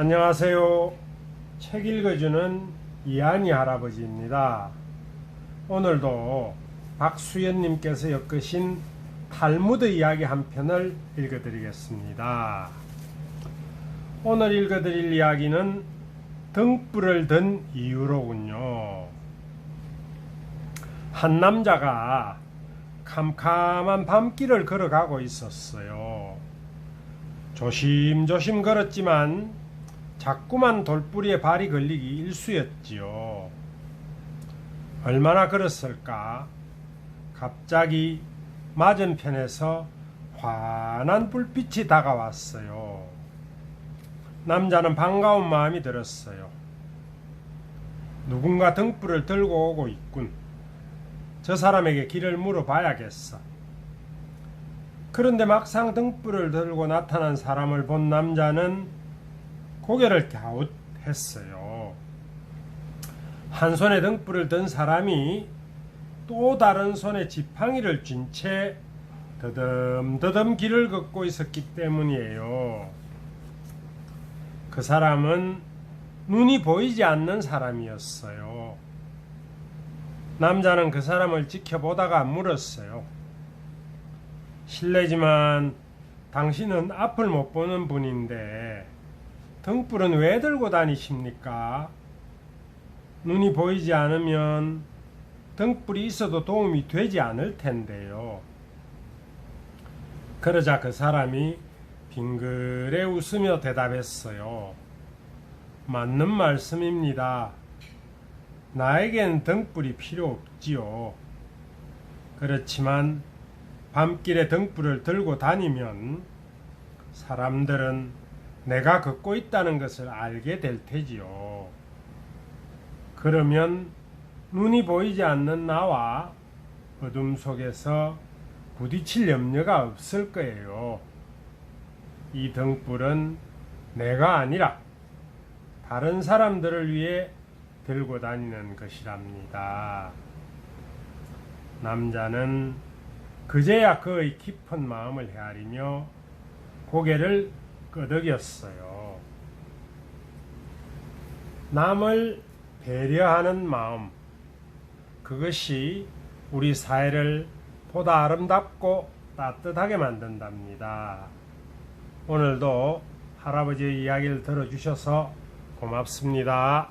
안녕하세요. 책 읽어주는 이한이 할아버지입니다. 오늘도 박수연님께서 엮으신 탈무드 이야기 한 편을 읽어드리겠습니다. 오늘 읽어드릴 이야기는 등불을 든 이유로군요. 한 남자가 캄캄한 밤길을 걸어가고 있었어요. 조심조심 걸었지만 자꾸만 돌뿌리에 발이 걸리기 일쑤였지요. 얼마나 걸었을까? 갑자기 맞은편에서 환한 불빛이 다가왔어요. 남자는 반가운 마음이 들었어요. 누군가 등불을 들고 오고 있군. 저 사람에게 길을 물어봐야겠어. 그런데 막상 등불을 들고 나타난 사람을 본 남자는 고개를 갸웃했어요. 한 손에 등불을 든 사람이 또 다른 손에 지팡이를 쥔 채 더듬더듬 길을 걷고 있었기 때문이에요. 그 사람은 눈이 보이지 않는 사람이었어요. 남자는 그 사람을 지켜보다가 물었어요. 실례지만 당신은 앞을 못 보는 분인데 등불은 왜 들고 다니십니까? 눈이 보이지 않으면 등불이 있어도 도움이 되지 않을 텐데요. 그러자 그 사람이 빙그레 웃으며 대답했어요. 맞는 말씀입니다. 나에겐 등불이 필요 없지요. 그렇지만 밤길에 등불을 들고 다니면 사람들은 내가 걷고 있다는 것을 알게 될 테지요. 그러면 눈이 보이지 않는 나와 어둠 속에서 부딪힐 염려가 없을 거예요. 이 등불은 내가 아니라 다른 사람들을 위해 들고 다니는 것이랍니다. 남자는 그제야 그의 깊은 마음을 헤아리며 고개를 끄덕였어요. 남을 배려하는 마음, 그것이 우리 사회를 보다 아름답고 따뜻하게 만든답니다. 오늘도 할아버지의 이야기를 들어주셔서 고맙습니다.